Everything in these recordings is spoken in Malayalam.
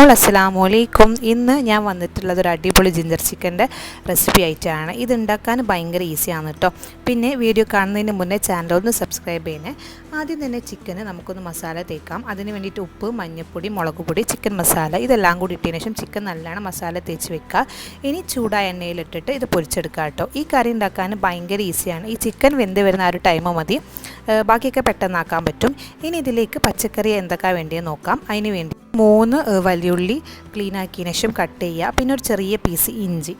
ഓൾ അസ്സലാമു അലൈക്കും. ഇന്ന് ഞാൻ വന്നിട്ടുള്ളത് ഒരു അടിപൊളി ജിഞ്ചർ ചിക്കന്റെ റെസിപ്പി ആയിട്ടാണ്. ഇത് ഉണ്ടാക്കാൻ ഭയങ്കര ഈസിയാണ് കേട്ടോ പിന്നെ വീഡിയോ കാണുന്നതിന് മുന്നേ ചാനൽ ഒന്ന് സബ്സ്ക്രൈബ് ചെയ്യണേ. ആദ്യം തന്നെ ചിക്കന് നമുക്കൊന്ന് മസാല തേക്കാം. അതിന് വേണ്ടിയിട്ട് ഉപ്പ് മഞ്ഞൾപ്പൊടി മുളക് പൊടി ചിക്കൻ മസാല ഇതെല്ലാം കൂടി ഇട്ടതിന് ശേഷം ചിക്കൻ നല്ലോണം മസാല തേച്ച് വെക്കുക. ഇനി ചൂടായ എണ്ണയിലിട്ടിട്ട് ഇത് പൊരിച്ചെടുക്കുക കേട്ടോ ഈ കറി ഉണ്ടാക്കാൻ ഭയങ്കര ഈസിയാണ്. ഈ ചിക്കൻ വെന്ത് വരുന്ന ആ ഒരു ടൈം മതി. ബാക്കിയൊക്കെ പെട്ടെന്നാക്കാൻ പറ്റും. ഇനി ഇതിലേക്ക് പച്ചക്കറി എന്തൊക്കെ വേണ്ടിയെന്ന് നോക്കാം. അതിന് വേണ്ടി മൂന്ന് വലിയുള്ളി ക്ലീൻ ആക്കിയതിന് ശേഷം കട്ട് ചെയ്യുക. പിന്നെ ഒരു ചെറിയ പീസ് ഇഞ്ചി.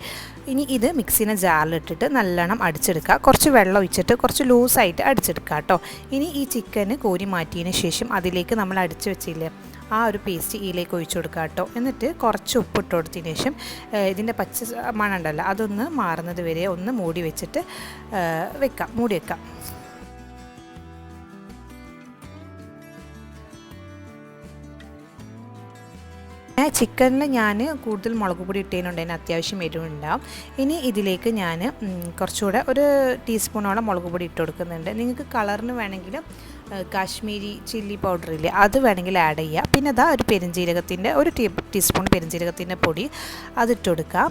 ഇനി ഇത് മിക്സിനെ ജാറിലിട്ടിട്ട് നല്ലോണം അടിച്ചെടുക്കുക. കുറച്ച് വെള്ളം ഒഴിച്ചിട്ട് കുറച്ച് ലൂസായിട്ട് അടിച്ചെടുക്കുക കേട്ടോ ഇനി ഈ ചിക്കന് കോരി മാറ്റിയതിന് ശേഷം അതിലേക്ക് നമ്മൾ അടിച്ചു വെച്ചില്ലേ ആ ഒരു പേസ്റ്റ് ഇതിലേക്ക് ഒഴിച്ചു കൊടുക്കുക കേട്ടോ എന്നിട്ട് കുറച്ച് ഉപ്പിട്ട് കൊടുത്തതിന് ശേഷം ഇതിന്റെ പച്ച മണമുണ്ടല്ലോ അതൊന്ന് മാറുന്നത് വരെ ഒന്ന് മൂടി വെച്ചിട്ട് വെക്കാം. മൂടി വെക്കാം. ചിക്കനിൽ ഞാൻ കൂടുതൽ മുളക് പൊടി ഇട്ടതിനുണ്ട് അതിന് അത്യാവശ്യം എരിവുണ്ടാവും. ഇനി ഇതിലേക്ക് ഞാൻ കുറച്ചുകൂടെ ഒരു ടീസ്പൂണോളം മുളക് പൊടി ഇട്ട് കൊടുക്കുന്നുണ്ട്. നിങ്ങൾക്ക് കളറിന് വേണമെങ്കിൽ കാശ്മീരി ചില്ലി പൗഡർ ഇല്ലേ അത് വേണമെങ്കിൽ ആഡ് ചെയ്യുക പിന്നെ അതാ ഒരു പെരുംജീരകത്തിന്റെ ഒരു ടീ ടീസ്പൂൺ പെരുംജീരകത്തിന്റെ പൊടി അതിട്ട് കൊടുക്കാം.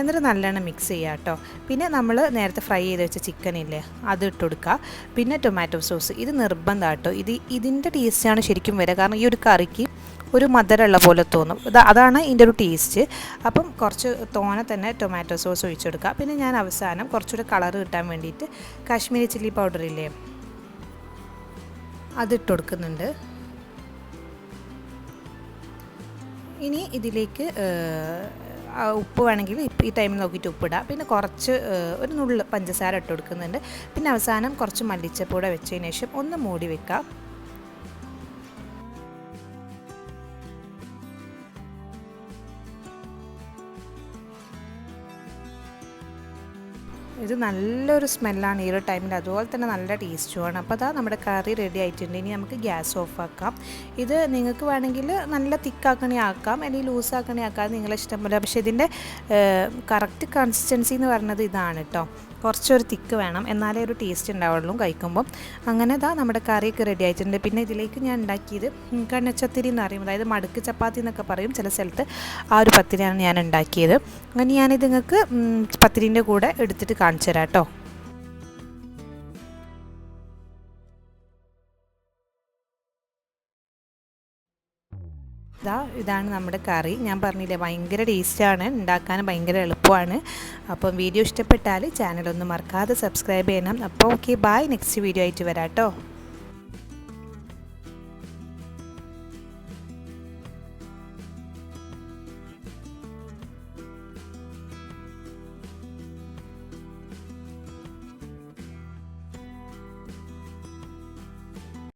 എന്നിട്ട് നല്ലോണം മിക്സ് ചെയ്യുക കേട്ടോ. പിന്നെ നമ്മൾ നേരത്തെ ഫ്രൈ ചെയ്ത് വെച്ച ചിക്കൻ ഇല്ലേ അത് ഇട്ട് കൊടുക്കുക പിന്നെ ടൊമാറ്റോ സോസ് ഇത് നിർബന്ധം കേട്ടോ. ഇത് ഇതിന്റെ ടേസ്റ്റാണ് ശരിക്കും വരിക. കാരണം ഈ ഒരു കറിക്ക് ഒരു മധുരമുള്ള പോലെ തോന്നും. ഇത് അതാണ് ഇതിന്റെ ഒരു ടേസ്റ്റ് അപ്പം കുറച്ച് തോനെ തന്നെ ടൊമാറ്റോ സോസ് ഒഴിച്ചെടുക്കുക. പിന്നെ ഞാൻ അവസാനം കുറച്ചുകൂടി കളർ കിട്ടാൻ വേണ്ടിയിട്ട് കാശ്മീരി ചില്ലി പൗഡർ ഇല്ലേ? അതിട്ട് കൊടുക്കുന്നുണ്ട്. ഇനി ഇതിലേക്ക് ഉപ്പ് വേണമെങ്കിൽ ഈ ടൈമിൽ നോക്കിയിട്ട് ഉപ്പിടുക പിന്നെ കുറച്ച് ഒരു നുള്ള് പഞ്ചസാര ഇട്ട് കൊടുക്കുന്നുണ്ട്. പിന്നെ അവസാനം കുറച്ച് മല്ലിച്ചപ്പൂടെ വെച്ചതിന് ശേഷം ഒന്ന് മൂടി വെക്കാം. ഇത് നല്ലൊരു സ്മെല്ലാണ് ഈ ഒരു ടൈമിൽ അതുപോലെ തന്നെ നല്ല ടേസ്റ്റുമാണ്. അപ്പോൾ അതാ നമ്മുടെ കറി റെഡി ആയിട്ടുണ്ട്. ഇനി നമുക്ക് ഗ്യാസ് ഓഫ് ആക്കാം. ഇത് നിങ്ങൾക്ക് വേണമെങ്കിൽ നല്ല തിക്കാക്കണി ആക്കാം. അല്ലെങ്കിൽ ലൂസ് ആക്കണി ആക്കാം. നിങ്ങളെ ഇഷ്ടം പോലെ. പക്ഷേ ഇതിന്റെ കറക്റ്റ് കൺസിസ്റ്റൻസി എന്ന് പറയുന്നത് ഇതാണ് കേട്ടോ കുറച്ചൊരു തിക്ക് വേണം. എന്നാലേ ഒരു ടേസ്റ്റ് ഉണ്ടാവുള്ളൂ കഴിക്കുമ്പം. അങ്ങനെ ഇതാ നമ്മുടെ കറിയൊക്കെ റെഡി ആയിട്ടുണ്ട്. പിന്നെ ഇതിലേക്ക് ഞാൻ ഉണ്ടാക്കിയത് കണ്ണച്ചത്തിരി എന്ന് പറയും. അതായത് മടുക്ക് ചപ്പാത്തി എന്നൊക്കെ പറയും ചില സ്ഥലത്ത്. ആ ഒരു പത്തിരിയാണ് ഞാൻ ഉണ്ടാക്കിയത്. അങ്ങനെ ഞാനിത് നിങ്ങൾക്ക് പത്തിരിന്റെ കൂടെ എടുത്തിട്ട് കാണിച്ചു തരാം കേട്ടോ. ഇതാ ഇതാണ് നമ്മുടെ കറി. ഞാൻ പറഞ്ഞില്ലേ ഭയങ്കര ടേസ്റ്റാണ് ഉണ്ടാക്കാൻ ഭയങ്കര എളുപ്പമാണ്. അപ്പം വീഡിയോ ഇഷ്ടപ്പെട്ടാൽ ചാനലൊന്നും മറക്കാതെ സബ്സ്ക്രൈബ് ചെയ്യണം. അപ്പോൾ ഓക്കെ ബായ് നെക്സ്റ്റ് വീഡിയോ ആയിട്ട് വരാം കേട്ടോ.